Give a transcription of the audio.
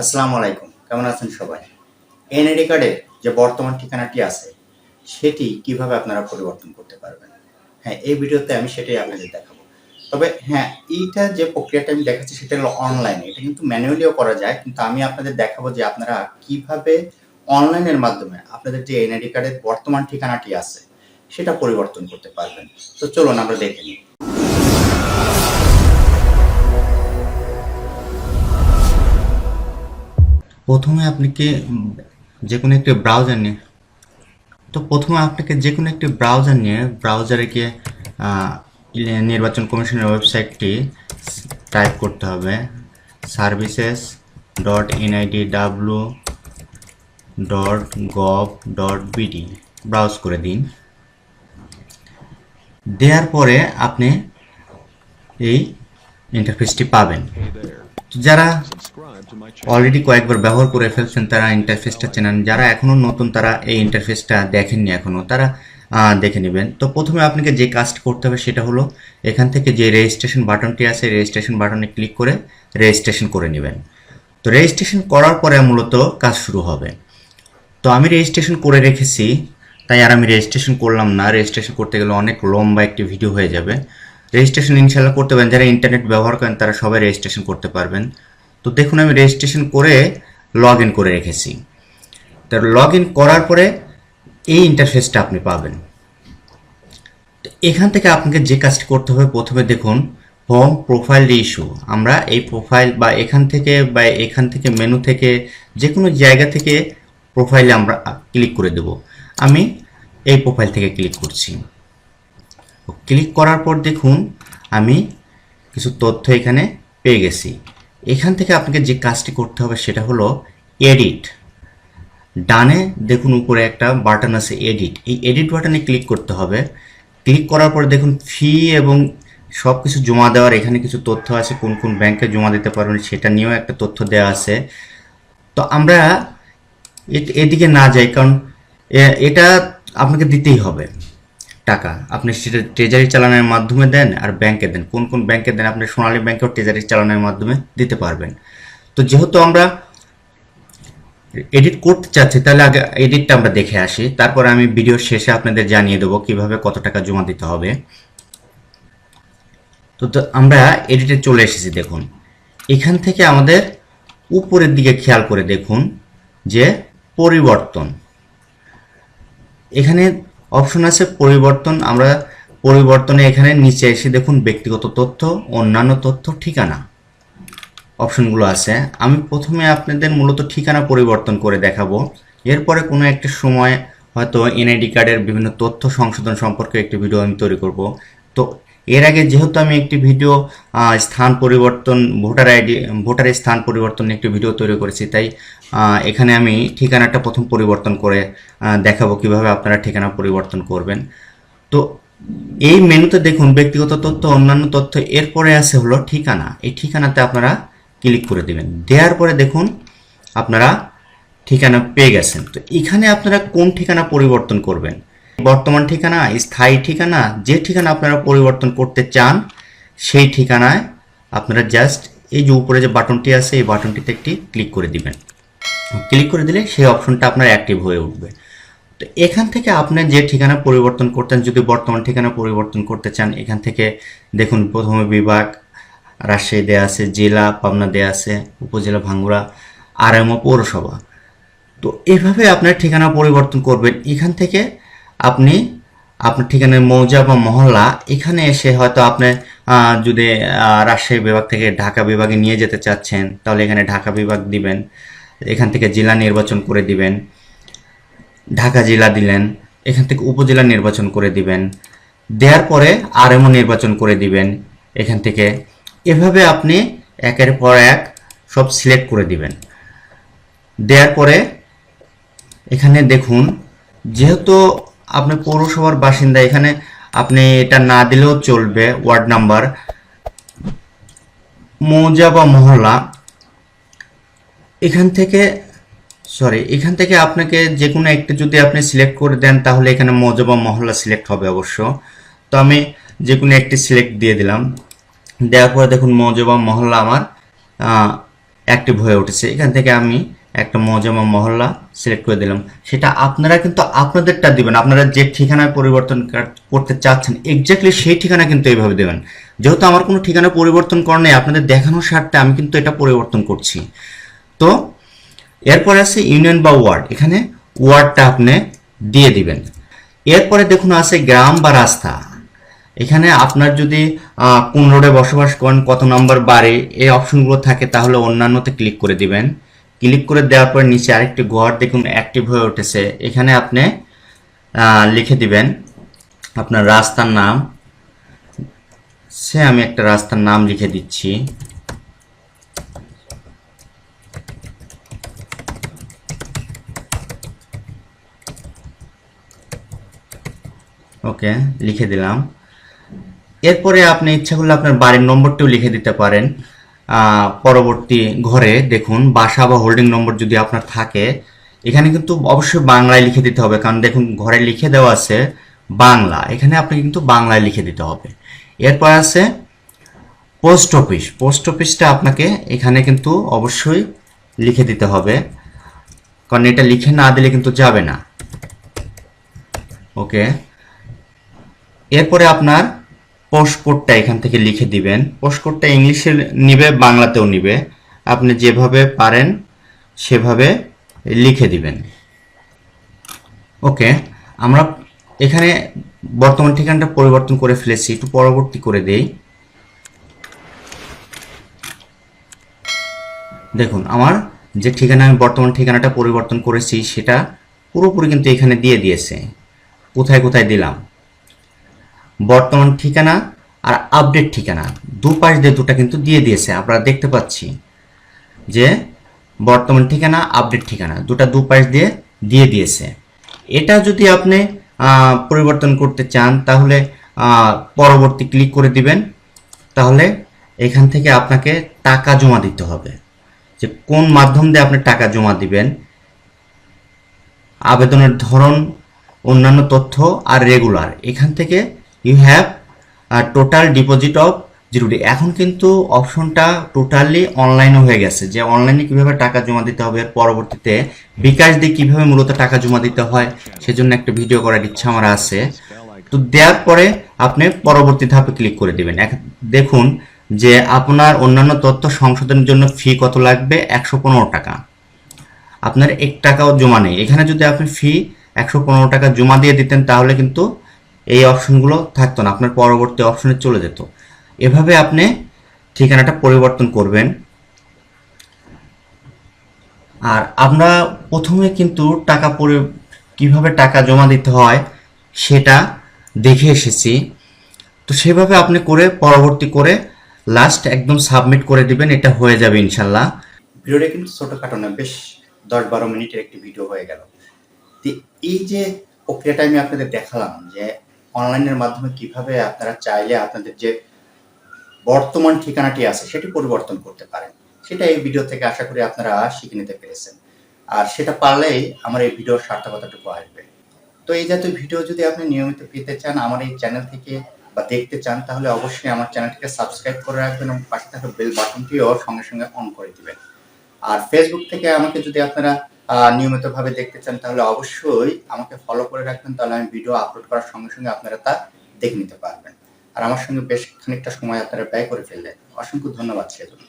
আসসালামু আলাইকুম। কেমন আছেন সবাই? এনআইডি কার্ডে যে বর্তমান ঠিকানাটি আছে, সেটি কীভাবে আপনারা পরিবর্তন করতে পারবেন? হ্যাঁ এই ভিডিওতে আমি সেটাই আপনাদের দেখাবো। তবে হ্যাঁ এইটা যে প্রক্রিয়াটা আমি দেখাচ্ছি সেটা হলো অনলাইনে। এটা কিন্তু ম্যানুয়ালিও করা যায়, কিন্তু আমি আপনাদের দেখাবো যে আপনারা কীভাবে অনলাইনের মাধ্যমে আপনাদের যে এনআইডি কার্ডের বর্তমান ঠিকানাটি আছে, সেটা পরিবর্তন করতে পারবেন। তো চলুন আমরা দেখে নিই। প্রথমে আপনাকে যে কোনো একটি ব্রাউজার নিয়ে, তো প্রথমে আপনাকে যে কোনো একটি ব্রাউজার নিয়ে ব্রাউজারে গিয়ে নির্বাচন কমিশনের ওয়েবসাইটটি টাইপ করতে হবে। Services dot NID W dot gov dot BD browse করে দিন। দেওয়ার পরে আপনি এই ইন্টারফেসটি পাবেন। যারা অলরেডি কয়েকবার ব্যবহার করে ফেলছেন, তারা ইন্টারফেসটা চেনেন। যারা এখনও নতুন, তারা এই ইন্টারফেসটা দেখেননি এখনও তারা দেখে নেবেন। তো প্রথমে আপনাকে যে কাজটা করতে হবে সেটা হলো এখান থেকে যে রেজিস্ট্রেশন বাটনটি আছে রেজিস্ট্রেশন বাটনে ক্লিক করে রেজিস্ট্রেশন করে নেবেন। তো রেজিস্ট্রেশন করার পরে মূলত কাজ শুরু হবে। তো আমি রেজিস্ট্রেশন করে রেখেছি, তাই আর আমি রেজিস্ট্রেশন করলাম না। রেজিস্ট্রেশন করতে গেলে অনেক লম্বা একটি ভিডিও হয়ে যাবে। রেজিস্ট্রেশন ইনশাল্লাহ করতে পারেন। যারা ইন্টারনেট ব্যবহার করেন, তারা সবাই রেজিস্ট্রেশন করতে পারবেন। তো দেখুন, আমি রেজিস্ট্রেশন করে লগ ইন করে রেখেছি। তো লগ ইন করার পরে এই ইন্টারফেসটা আপনি পাবেন। তো এখান থেকে আপনাকে যে কাজটি করতে হবে, প্রথমে দেখুন হোম প্রোফাইল ইস্যু আমরা এই প্রোফাইল বা এখান থেকে বা এখান থেকে মেনু থেকে যে কোনো জায়গা থেকে প্রোফাইলে আমরা ক্লিক করে দেব। আমি এই প্রোফাইল থেকে ক্লিক করছি। ক্লিক করার পর দেখুন, আমি কিছু তথ্য এখানে পেয়ে গেছি। এখান থেকে আপনাকে যে কাজটি করতে হবে সেটা হলো এডিট ডানে দেখুন উপরে একটা বাটন আছে এডিট এই এডিট বাটনে ক্লিক করতে হবে। ক্লিক করার পর দেখুন ফি এবং সব কিছু জমা দেওয়ার এখানে কিছু তথ্য আছে, কোন কোন ব্যাংকে জমা দিতে পারবেন সেটা নিয়েও একটা তথ্য দেওয়া আছে। তো আমরা এদিকে না যাই, কারণ এটা আপনাকে দিতেই হবে। টাকা। আপনি সেটা ট্রেজারি চালানোর মাধ্যমে দেন আর ব্যাংকে দেন। কোন কোন ব্যাংকে দেন আপনি সোনালী ব্যাংকেও ট্রেজারি চালানোর মাধ্যমে দিতে পারবেন। তো যেহেতু আমরা এডিট করতে চাচ্ছি, তাহলে আগে এডিটটা আমরা দেখে আসি। তারপর আমি ভিডিও শেষে আপনাদের জানিয়ে দেবো কীভাবে কত টাকা জমা দিতে হবে। তো তো আমরা এডিটে চলে এসেছি, দেখুন। এখান থেকে আমাদের উপরের দিকে খেয়াল করে দেখুন যে পরিবর্তন। এখানে অপশন আছে পরিবর্তন। আমরা পরিবর্তনে এখানে নিচে এসে দেখুন ব্যক্তিগত তথ্য, অন্যান্য তথ্য, ঠিকানা। অপশনগুলো আছে। আমি প্রথমে আপনাদের মূলত ঠিকানা পরিবর্তন করে দেখাবো। এরপরে কোনো একটা সময় হয়তো এনআইডি কার্ডের বিভিন্ন তথ্য সংশোধন সম্পর্কে একটি ভিডিও আমি তৈরি করব। তো এর আগে যেহেতু আমি একটি ভিডিও স্থান পরিবর্তন, ভোটার আইডি ভোটারের স্থান পরিবর্তন একটি ভিডিও তৈরি করেছি, তাই এখানে আমি ঠিকানাটা প্রথম পরিবর্তন করে দেখাবো কীভাবে আপনারা ঠিকানা পরিবর্তন করবেন। তো এই মেনুতে দেখুন, ব্যক্তিগত তথ্য, অন্যান্য তথ্য, এরপরে আছে হলো ঠিকানা। এই ঠিকানাতে আপনারা ক্লিক করে দেবেন। দেওয়ার পরে দেখুন, আপনারা ঠিকানা পেয়ে গেছেন। তো এখানে আপনারা কোন ঠিকানা পরিবর্তন করবেন? বর্তমান ঠিকানা, স্থায়ী ঠিকানা, যে ঠিকানা আপনারা পরিবর্তন করতে চান, সেই ঠিকানায় আপনারা জাস্ট এই যে উপরে যে বাটনটি আছে, এই বাটনটিতে একটি ক্লিক করে দিবেন। ক্লিক করে দিলে সেই অপশনটা আপনার অ্যাক্টিভ হয়ে উঠবে। তো এখান থেকে আপনি যে ঠিকানা পরিবর্তন করতেন, যদি বর্তমান ঠিকানা পরিবর্তন করতে চান, এখান থেকে দেখুন প্রথমে বিভাগ, রাজশাহী দেয়া আছে, জেলা, পাবনা দেয়া আছে, উপজেলা ভাঙ্গুড়া আরএমও পৌরসভা। তো এভাবে আপনার ঠিকানা পরিবর্তন করবেন। এখান থেকে আপনি আপনার ঠিকানার মৌজা বা মহল্লা এখানে এসে হয়তো আপনি যদি রাজশাহী বিভাগ থেকে ঢাকা বিভাগে নিয়ে যেতে চাচ্ছেন, তাহলে এখানে ঢাকা বিভাগ দিবেন, এখান থেকে জেলা নির্বাচন করে দিবেন, ঢাকা জেলা দিলেন, এখান থেকে উপজেলা নির্বাচন করে দিবেন, দেওয়ার পরে আরএমও নির্বাচন করে দিবেন, এখান থেকে এভাবে আপনি একের পর এক সব সিলেক্ট করে দিবেন। দেওয়ার পরে এখানে দেখুন, যেহেতু আপনি পৌরসভার বাসিন্দা, এখানে আপনি এটা না দিলেও চলবে ওয়ার্ড নাম্বার। মৌজা বা মহল্লা এখান থেকে সরি এখান থেকে আপনাকে যে কোনো একটা যদি আপনি সিলেক্ট করে দেন, তাহলে এখানে মৌজা বা মহল্লা সিলেক্ট হবে অবশ্য। তো আমি যে কোনো একটি সিলেক্ট দিয়ে দিলাম। দেওয়ার পরে দেখুন মৌজা বা মহল্লা আমার অ্যাক্টিভ হয়ে উঠেছে। এখান থেকে আমি একটা মজামা মহল্লা সিলেক্ট করে দিলাম। সেটা আপনারা কিন্তু আপনাদেরটা দিবেন। আপনারা যে ঠিকানায় পরিবর্তন করতে চাচ্ছেন এক্স্যাক্টলি সেই ঠিকানা কিন্তু এইভাবে দেবেন। যেহেতু আমার কোনো ঠিকানা পরিবর্তন করা নেই, আপনাদের দেখানোর স্বার্থে আমি কিন্তু এটা পরিবর্তন করছি। তো, এরপরে আছে ইউনিয়ন বা ওয়ার্ড এখানে ওয়ার্ডটা আপনি দিয়ে দিবেন। এরপরে দেখুন আছে গ্রাম বা রাস্তা। এখানে আপনার যদি কোন রোডে বসবাস করেন, কত নম্বর বাড়ি, এই অপশনগুলো থাকে, তাহলে অন্যান্যতে ক্লিক করে দিবেন। ক্লিক করে দেওয়ার পর নিচে আরেকটি ঘর দেখুন অ্যাক্টিভ হয়ে উঠেছে। এখানে আপনি লিখে দিবেন আপনার রাস্তার নাম। সে আমি একটা রাস্তার নাম লিখে দিচ্ছি। ওকে, লিখে দিলাম। এরপরে আপনি ইচ্ছা করলে আপনার বাড়ির নম্বরটিও লিখে দিতে পারেন। পরবর্তী ঘরে দেখুন, বাসা বা হোল্ডিং নম্বর যদি আপনার থাকে, এখানে কিন্তু অবশ্যই বাংলায় লিখে দিতে হবে। কারণ দেখুন, ঘরে লিখে দেওয়া আছে বাংলা। এখানে আপনি কিন্তু বাংলায় লিখে দিতে হবে। এরপর আছে পোস্ট অফিস পোস্ট অফিসটা আপনাকে এখানে কিন্তু অবশ্যই লিখে দিতে হবে। কারণ এটা লিখে না দিলে কিন্তু যাবে না। ওকে। এরপরে আপনার কোডটা এখান থেকে লিখে দিবেন। পোস্ট কোডটা ইংলিশে নিবে, বাংলাতেও নিবে। আপনি যেভাবে পারেন, সেভাবে লিখে দিবেন। ওকে, আমরা এখানে বর্তমান ঠিকানাটা পরিবর্তন করে ফেলেছি, একটু পরবর্তী করে দেই। দেখুন, আমার যে ঠিকানা, আমি বর্তমান ঠিকানাটা পরিবর্তন করেছি, সেটা পুরোপুরি কিন্তু এখানে দিয়ে দিয়েছে। কোথায় কোথায় দিলাম? বর্তমান ঠিকানা আর আপডেট ঠিকানা। দু পাশ দিয়ে দুটা কিন্তু দিয়ে দিয়েছে আমরা দেখতে পাচ্ছি। যে বর্তমান ঠিকানা আপডেট ঠিকানা, দুটা দু পাশ দিয়ে দিয়ে দিয়েছে। এটা যদি আপনি পরিবর্তন করতে চান, তাহলে পরবর্তী ক্লিক করে দিবেন। তাহলে এখান থেকে আপনাকে টাকা জমা দিতে হবে। যে কোন মাধ্যম দিয়ে আপনি টাকা জমা দিবেন, আবেদনের ধরন, অন্যান্য তথ্য আর রেগুলার এখান থেকে you have total deposit of জিরোডি এখন কিন্তু অপশনটা টোটালি অনলাইনে হয়ে গেছে যে অনলাইনে কীভাবে টাকা জমা দিতে হবে এর পরবর্তীতে বিকাশ দিয়ে কীভাবে মূলত টাকা জমা দিতে হয় সেজন্য একটা ভিডিও করার ইচ্ছা আমার আছে। তো দেওয়ার পরে আপনি পরবর্তী ধাপে ক্লিক করে দিবেন। দেখুন যে আপনার অন্যান্য তথ্য সংশোধনের জন্য ফি কত লাগবে? একশো পনেরো টাকা। আপনার এক টাকাও জমা নেই। এখানে যদি আপনি ফি একশো পনেরো টাকা জমা দিয়ে দিতেন তাহলে কিন্তু এই অপশনগুলো থাকতো না, আপনার পরবর্তী অপশনে চলে যেত। এভাবে আপনি ঠিকানাটা পরিবর্তন করবেন। আর আমরা প্রথমে কিন্তু টাকা পরি, কীভাবে টাকা জমা দিতে হয় সেটা দেখে এসেছি। তো সেভাবে আপনি করে পরবর্তী করে লাস্ট একদম সাবমিট করে দিবেন, এটা হয়ে যাবে ইনশাল্লাহ ভিডিওটা কিন্তু ছোটখাটো না, বেশ দশ বারো মিনিটের একটি ভিডিও হয়ে গেল। এই যে প্রক্রিয়াটা আমি আপনাদের দেখালাম যে অনলাইনের মাধ্যমে কীভাবে আপনারা চাইলে আপনাদের যে বর্তমান ঠিকানাটি আছে, সেটি পরিবর্তন করতে পারেন। সেটা এই ভিডিও থেকে আশা করি আপনারা শিখে নিতে পেরেছেন। আর সেটা পারলেই আমার এই ভিডিওর সার্থকতাটুকু আসবে। তো এই জাতীয় ভিডিও যদি আপনি নিয়মিত পেতে চান, আমার এই চ্যানেল থেকে বা দেখতে চান, তাহলে অবশ্যই আমার চ্যানেলটিকে সাবস্ক্রাইব করে রাখবেন এবং পাশে থাকা বেল বাটনটিও সঙ্গে সঙ্গে অন করে দিবেন। আর ফেসবুক থেকে আমাকে যদি আপনারা নিয়মিতভাবে দেখতে চান, তাহলে অবশ্যই আমাকে ফলো করে রাখবেন, তাহলে আমি ভিডিও আপলোড করার সঙ্গে সঙ্গে আপনারা তা দেখে নিতে পারবেন। আর আমার সঙ্গে বেশ খানিকটা সময় আপনারা ব্যয় করে ফেললেন। অসংখ্য ধন্যবাদ সেজন্য।